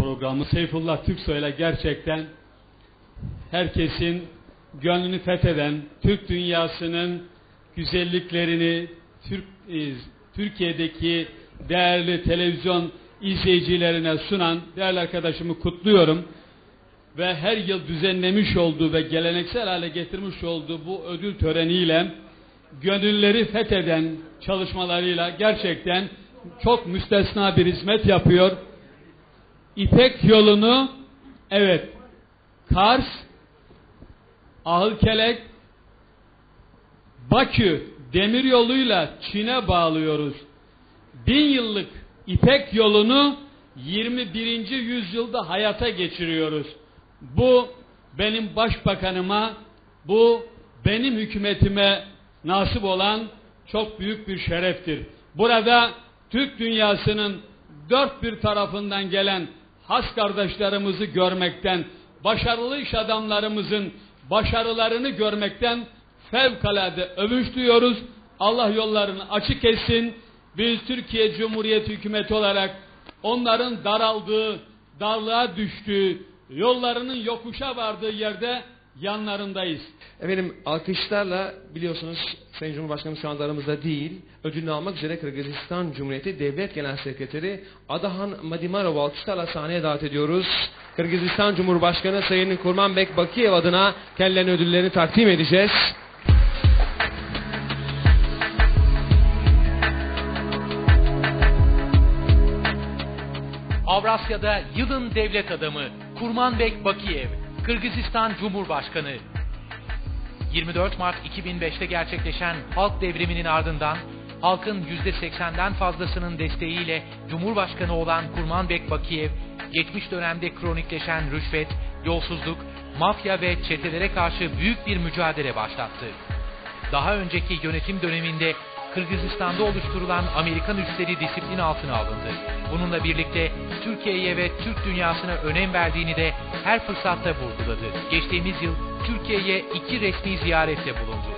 programı. Seyfullah Türksoy'la gerçekten herkesin gönlünü fetheden, Türk dünyasının güzelliklerini, Türk, e, Türkiye'deki değerli televizyon izleyicilerine sunan değerli arkadaşımı kutluyorum. Ve her yıl düzenlemiş olduğu ve geleneksel hale getirmiş olduğu bu ödül töreniyle gönülleri fetheden çalışmalarıyla gerçekten çok müstesna bir hizmet yapıyor. İpek yolunu evet Kars, Ahılkelek, Bakü demir yoluyla Çin'e bağlıyoruz. Bin yıllık İpek yolunu 21. yüzyılda hayata geçiriyoruz. Bu benim başbakanıma, bu benim hükümetime nasip olan çok büyük bir şereftir. Burada Türk dünyasının dört bir tarafından gelen has kardeşlerimizi görmekten, başarılı iş adamlarımızın başarılarını görmekten fevkalade övünç duyuyoruz. Allah yollarını açık etsin. Biz Türkiye Cumhuriyeti hükümeti olarak onların daraldığı, darlığa düştüğü, yollarının yokuşa vardığı yerde yanlarındayız. Efendim alkışlarla biliyorsunuz Sayın Cumhurbaşkanı şu anda aramızda değil. Ödülünü almak üzere Kırgızistan Cumhuriyeti Devlet Genel Sekreteri Adahan Madimarov alkışlarla sahneye davet ediyoruz. Kırgızistan Cumhurbaşkanı Sayın Kurmanbek Bakiyev adına kendilerine ödüllerini takdim edeceğiz. Avrasya'da yılın devlet adamı Kurmanbek Bakiyev, Kırgızistan Cumhurbaşkanı. 24 Mart 2005'te gerçekleşen halk devriminin ardından halkın %80'den fazlasının desteğiyle Cumhurbaşkanı olan Kurmanbek Bakiyev, geçmiş dönemde kronikleşen rüşvet, yolsuzluk, mafya ve çetelere karşı büyük bir mücadele başlattı. Daha önceki yönetim döneminde Kırgızistan'da oluşturulan Amerikan üsleri disiplin altına alındı. Bununla birlikte Türkiye'ye ve Türk dünyasına önem verdiğini de her fırsatta vurguladı. Geçtiğimiz yıl Türkiye'ye iki resmi ziyarette bulundu.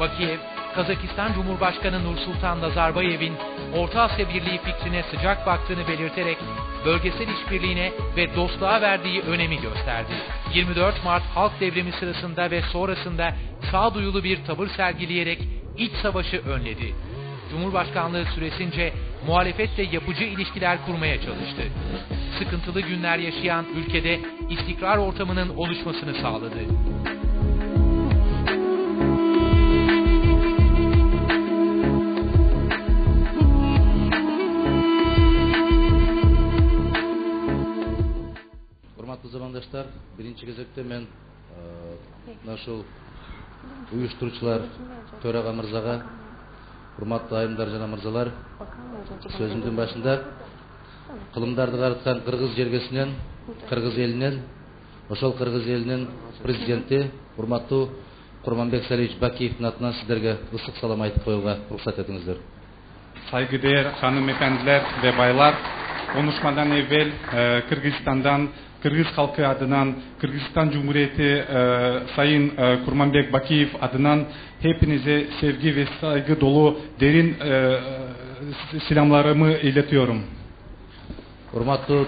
Bakiyev, Kazakistan Cumhurbaşkanı Nursultan Nazarbayev'in Orta Asya Birliği fikrine sıcak baktığını belirterek bölgesel işbirliğine ve dostluğa verdiği önemi gösterdi. 24 Mart halk devrimi sırasında ve sonrasında sağduyulu bir tavır sergileyerek iç savaşı önledi. Cumhurbaşkanlığı süresince muhalefetle yapıcı ilişkiler kurmaya çalıştı. Sıkıntılı günler yaşayan ülkede istikrar ortamının oluşmasını sağladı. Урматтуу замандаштар, биринчи кезекте мен мына ұйыштырушылар төраға мырзаға құрметті айымдар жана мырзалар сөзімдің басында қылымдарды қарытқан қырғыз жергесінен қырғыз елінен ошол қырғыз елінің президенті құрметті құрманбек салиевич бакиевтің атынан сіздерге ыстық салам айтып қоюға рұқсат етіңіздер saygıdeğer ханым ve baylar, konuşmadan evvel e, Kırgız halkı adından, Kırgızistan Cumhuriyeti e, Sayın e, Kurmanbek Bakiyev adından hepinize sevgi ve saygı dolu derin e, selamlarımı iletiyorum. урматтуу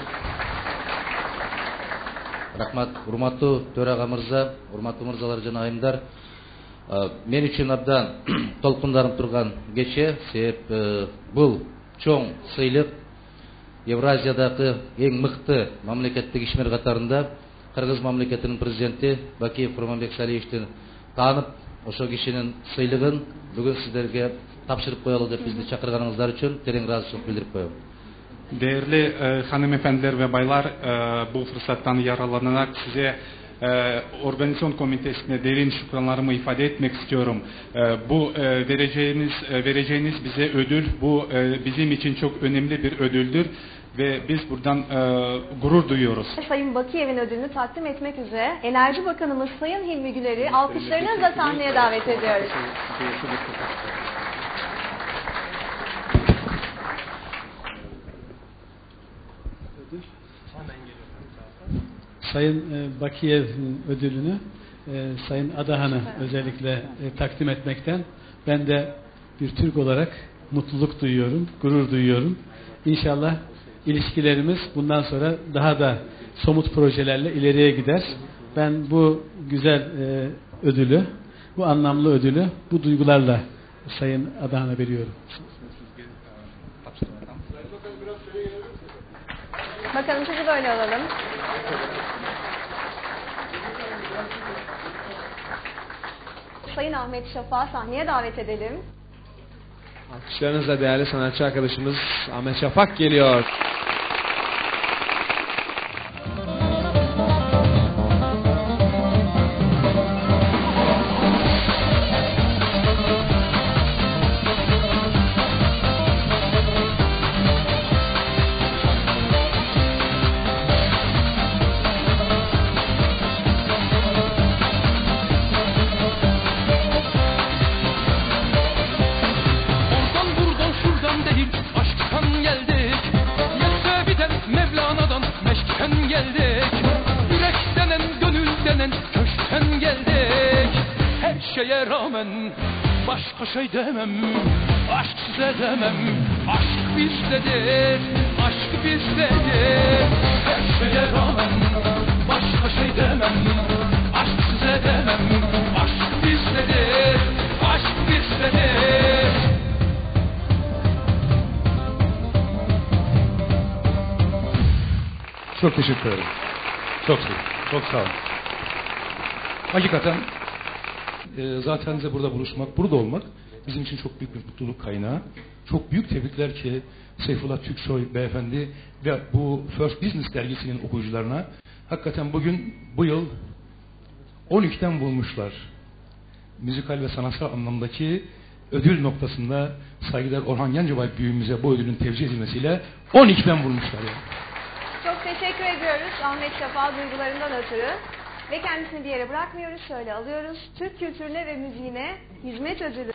рахмат урматтуу төрага мырза урматтуу мырзалар жана айымдар Э, мен үчүн абдан толкунданып турган кече себеп э, бул чоң сыйлык евразиядагы эң мыкты мамлекеттик ишмер катарында кыргыз мамлекетинин президенти бакиев курманбек салиевичтин таанып ошол кишинин сыйлыгын бүгүн сиздерге тапшырып коелу деп бизди чакырганыңыздар үчүн терең ыраазычылык билдирип коем Değerli e, hanımefendiler ve baylar, e, bu fırsattan yararlanarak size e, organizasyon komitesine derin şükranlarımı ifade etmek istiyorum. E, bu e, vereceğiniz e, vereceğiniz bize ödül, bu e, bizim için çok önemli bir ödüldür ve biz buradan e, gurur duyuyoruz. Sayın Bakiyev'in ödülünü takdim etmek üzere Enerji Bakanımız Sayın Hilmi Güler'i alkışlarınızla sahneye davet ediyoruz. Sayın e, Bakiyev'in ödülünü e, Sayın Adahan'a özellikle e, takdim etmekten ben de bir Türk olarak mutluluk duyuyorum, gurur duyuyorum. İnşallah ilişkilerimiz bundan sonra daha da somut projelerle ileriye gider. Ben bu güzel e, ödülü, bu anlamlı ödülü bu duygularla Sayın Adahan'a veriyorum. Bakalım sizi böyle alalım. Sayın Ahmet Şafak'ı sahneye davet edelim. Alkışlarınızla değerli sanatçı arkadaşımız Ahmet Şafak geliyor. Şeye rağmen başka şey demem Aşk size demem Aşk bizdedir Aşk bizdedir Her şeye rağmen başka şey demem Aşk size demem Aşk bizdedir Aşk bizdedir Çok teşekkür ederim. Çok sağ Çok sağ olun. Hakikaten e, zaten de burada buluşmak, burada olmak bizim için çok büyük bir mutluluk kaynağı. Çok büyük tebrikler ki Seyfullah Türksoy beyefendi ve bu First Business dergisinin okuyucularına hakikaten bugün bu yıl 12'ten bulmuşlar. Müzikal ve sanatsal anlamdaki ödül noktasında saygıdeğer Orhan Gencebay büyüğümüze bu ödülün tevcih edilmesiyle 12'den vurmuşlar yani. Çok teşekkür ediyoruz Ahmet Şafak duygularından ötürü. Ve kendisini bir yere bırakmıyoruz. Şöyle alıyoruz. Türk kültürüne ve müziğine hizmet ödülü.